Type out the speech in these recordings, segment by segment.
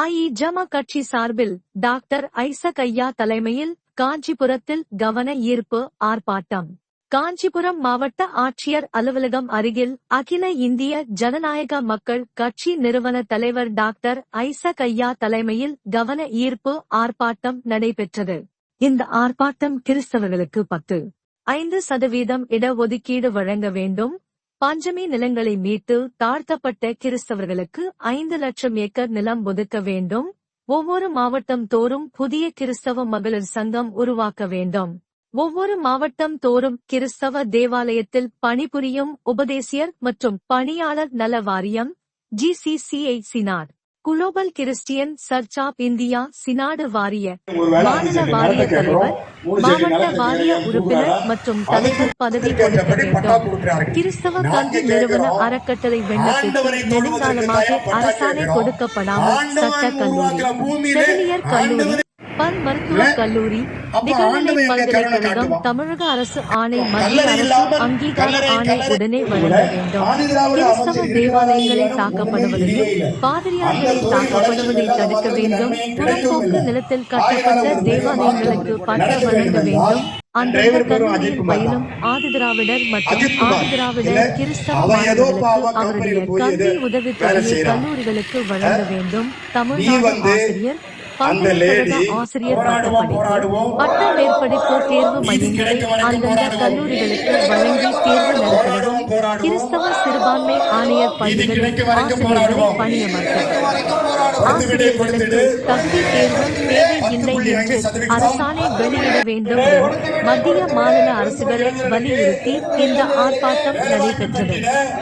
அஇஜம கட்சி சார்பில் doctor Isaac ஐயா தலைமையில் காஞ்சிபுரத்தில் கவன ஈர்ப்பு ஆர்ப்பாட்டம். காஞ்சிபுரம் மாவட்ட ஆட்சியர் அலுவலகம் அருகில் அகில இந்திய ஜனநாயக மக்கள் கட்சி நிறுவன தலைவர் டாக்டர் ஐசக் ஐயா தலைமையில் கவன ஈர்ப்பு ஆர்ப்பாட்டம் நடைபெற்றது. இந்த ஆர்ப்பாட்டம் கிறிஸ்தவர்களுக்கு பத்து ஐந்து சதவீதம் இடஒதுக்கீடு வழங்க வேண்டும். பஞ்சமி நிலங்களை மீட்டு தாழ்த்தப்பட்ட கிறிஸ்தவர்களுக்கு ஐந்து லட்சம் ஏக்கர் நிலம் ஒதுக்க வேண்டும். ஒவ்வொரு மாவட்டம் தோறும் புதிய கிறிஸ்தவ மகளிர் சங்கம் உருவாக்க வேண்டும். ஒவ்வொரு மாவட்டம் தோறும் கிறிஸ்தவ தேவாலயத்தில் பணிபுரியும் உபதேசியர் மற்றும் பணியாளர் நல வாரியம் GCCI Chinar global Christian church of India synod வாரிய மாநில வாரிய தலைவர் மாவட்ட வாரிய உறுப்பினர் மற்றும் தலைவர் பதவி கொடுக்க வேண்டும் கிறிஸ்தவ கல்வி நிறுவன அறக்கட்டளை விண்ணப்பத்தில் நெடுங்காலமாக அரசாணை கொடுக்கப்படாமல் சட்ட கல்லூரி செவிலியர் கல்லூரி பல் மருத்துவக் கல்லூரி நிகழ்நிலை பல்கலைக்கழகம் தமிழக அரசு ஆணை மத்திய அரசு அங்கீகார ஆணை உடனே வழங்க வேண்டும். கிறிஸ்தவ தேவாலயங்களை தாக்கப்படுவதையும் பாதிரியார்களை தாக்கப்படுவதை தடுக்க வேண்டும். புறம்போக்கு நிலத்தில் கட்டப்பட்ட தேவாலயங்களுக்கு பட்டம் வழங்க வேண்டும். அந்தந்த கல்லூரியில் பயிலும் ஆதிதிராவிடர் மற்றும் ஆதிதிராவிடர் கிறிஸ்தவ மாணவர்களுக்கு அவருடைய கல்வி உதவித்தொகையை கல்லூரிகளுக்கு வழங்க வேண்டும். தமிழ்நாடு ஆசிரியர் பல்கலைக்கழக ஆசிரியர் பட்டப்படிப்பு பட்ட மேற்படிப்பு தேர்வு மையங்களை அந்தந்த கல்லூரிகளுக்கு வழங்கி தேர்வு நடத்தவும் கிறிஸ்தவ சிறுபான்மை ஆணையர் பள்ளிகளில் ஆசிரியர்களை பணியமர்த்தவும் ஆசிரியர்களுக்கு தகுதி தேர்வு தேவையில்லை என்று அரசாணை வெளியிட வேண்டும் மத்திய மாநில அரசுகளை வலியுறுத்தி இந்த ஆர்ப்பாட்டம் நடைபெற்றது.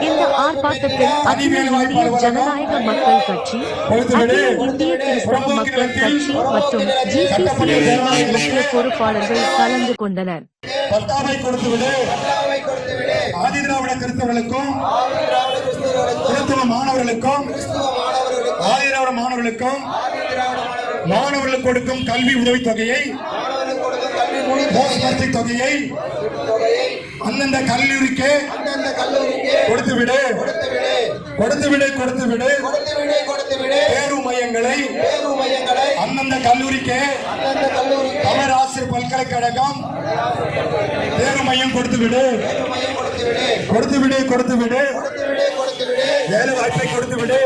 இந்த ஆர்ப்பாட்டத்தில் அகில இந்திய ஜனநாயக மக்கள் கட்சி அகில இந்திய கிறிஸ்தவ மக்கள் கட்சி மற்றும் ஜிசிசிஐ முக்கிய பொறுப்பாளர்கள் கலந்து கொண்டனர். பட்டாவை கொடுத்து விடு ஆதிதிராவிட கிறிஸ்தவர்களுக்கும் கிறிஸ்தவ மாணவர்களுக்கும் மாணவர்களுக்கும் மாணவர்களுக்கு கொடுக்கும் கல்வி உதவித் தொகையை போஸ்ட் தொகையை அந்தந்த கல்லூரிக்கு கொடுத்து விடு கொடுத்து விடு கொடுத்து விடு தேர்வு மையங்களை அந்தந்த கல்லூரிக்கு தமிழ் ஆசிரியர் பல்கலைக்கழகம் தேர்வு மையம் கொடுத்து விடு கொடுத்து விடு கொடுத்து விடு வேலை வாய்ப்பை கொடுத்து விடு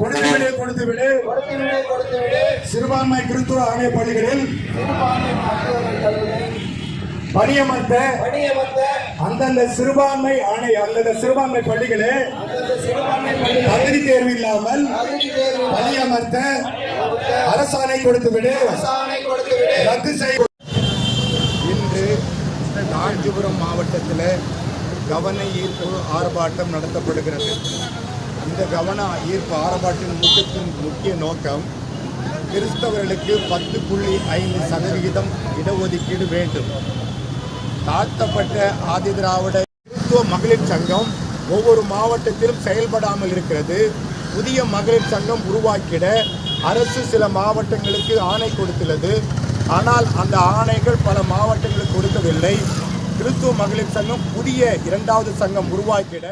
கொடுத்து விடு கொடுத்து விடு சிறுபான்மை கிறிஸ்துவ ஆணைய பள்ளிகளில் பணியமர்த்த அந்தந்த சிறுபான்மை ஆணை அந்தந்த சிறுபான்மை பள்ளிகளே தகுதி தேர்வு இல்லாமல் பணியமர்த்த அரசாணை கொடுத்து விடு ரத்து செய். இன்று காஞ்சிபுரம் மாவட்டத்தில் கவன ஈர்ப்பு ஆர்ப்பாட்டம் நடத்தப்படுகிறது. இந்த கவன ஈர்ப்பு ஆர்ப்பாட்டின் முக்கியத்தின் முக்கிய நோக்கம் கிறிஸ்தவர்களுக்கு பத்து புள்ளி ஐந்து சதவிகிதம் இடஒதுக்கீடு வேண்டும். தாழ்த்தப்பட்ட ஆதிதிராவிட கிறிஸ்துவ மகளிர் சங்கம் ஒவ்வொரு மாவட்டத்திலும் செயல்படாமல் இருக்கிறது. புதிய மகளிர் சங்கம் உருவாக்கிட அரசு சில மாவட்டங்களுக்கு ஆணை கொடுத்துள்ளது. ஆனால் அந்த ஆணைகள் பல மாவட்டங்களுக்கு கொடுக்கவில்லை. கிறிஸ்துவ மகளிர் சங்கம் புதிய இரண்டாவது சங்கம் உருவாக்கிட